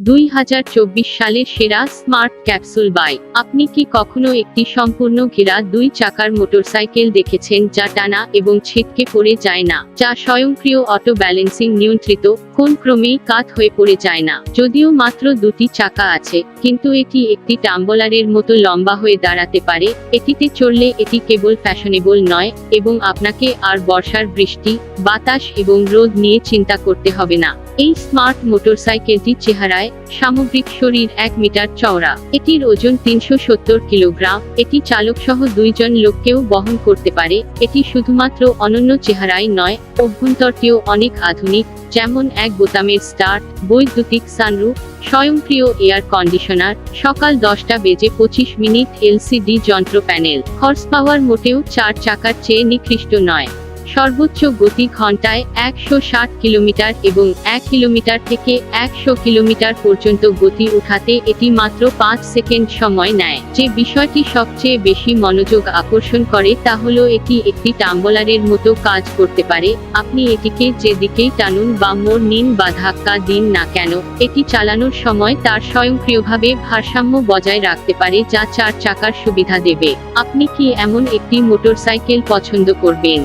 দুই হাজার চব্বিশ সালের সেরা স্মার্ট ক্যাপসুল বাইক আপনি কি কখনো একটি সম্পূর্ণ ঘেরা দুই চাকার মোটরসাইকেল দেখেছেন যা টানা এবং ছিটকে পড়ে যায় না, যা স্বয়ংক্রিয় অটো ব্যালেন্সিং নিয়ন্ত্রিত, কোন ক্রমেই কাত হয়ে পড়ে যায় না? যদিও মাত্র দুটি চাকা আছে, কিন্তু এটি একটি টাম্বলারের মতো লম্বা হয়ে দাঁড়াতে পারে, এটিতে চললে এটি কেবল ফ্যাশনেবল নয়, এবং আপনাকে আর বর্ষার বৃষ্টি, বাতাস এবং রোদ নিয়ে চিন্তা করতে হবে না। এই স্মার্ট মোটরসাইকেলটি চেহারায় সামগ্রিক শরীর এক মিটার চওড়া। এটির ওজন তিনশো সত্তর কিলোগ্রাম। এটি চালক সহ দুইজন লোককেও বহন করতে পারে। এটি শুধুমাত্র অনন্য চেহারাই নয়, অভ্যন্তরটিও অনেক আধুনিক, যেমন এক বোতামের স্টার্ট, বৈদ্যুতিক সানরুফ, স্বয়ংক্রিয় এয়ার কন্ডিশনার, সকাল দশটা বেজে পঁচিশ মিনিট এলসিডি যন্ত্র প্যানেল। হর্স পাওয়ার মোটেও চার চাকার চেয়ে নিকৃষ্ট নয়। সর্বোচ্চ গতি ঘন্টায় একশো ষাট কিলোমিটার এবং এক কিলোমিটার থেকে একশো কিলোমিটার পর্যন্ত গতি উঠাতে এটি মাত্র পাঁচ সেকেন্ড সময় নেয়। যে বিষয়টি সবচেয়ে বেশি মনোযোগ আকর্ষণ করে তা হলো এটি একটি টাম্বলারের মতো কাজ করতে পারে। আপনি এটিকে যেদিকেই টানুন বা মোড় নিন বা ধাক্কা দিন না কেন, এটি চালানোর সময় তার স্বয়ংক্রিয়ভাবে ভারসাম্য বজায় রাখতে পারে যা চার চাকার সুবিধা দেবে। আপনি কি এমন একটি মোটরসাইকেল পছন্দ করবেন?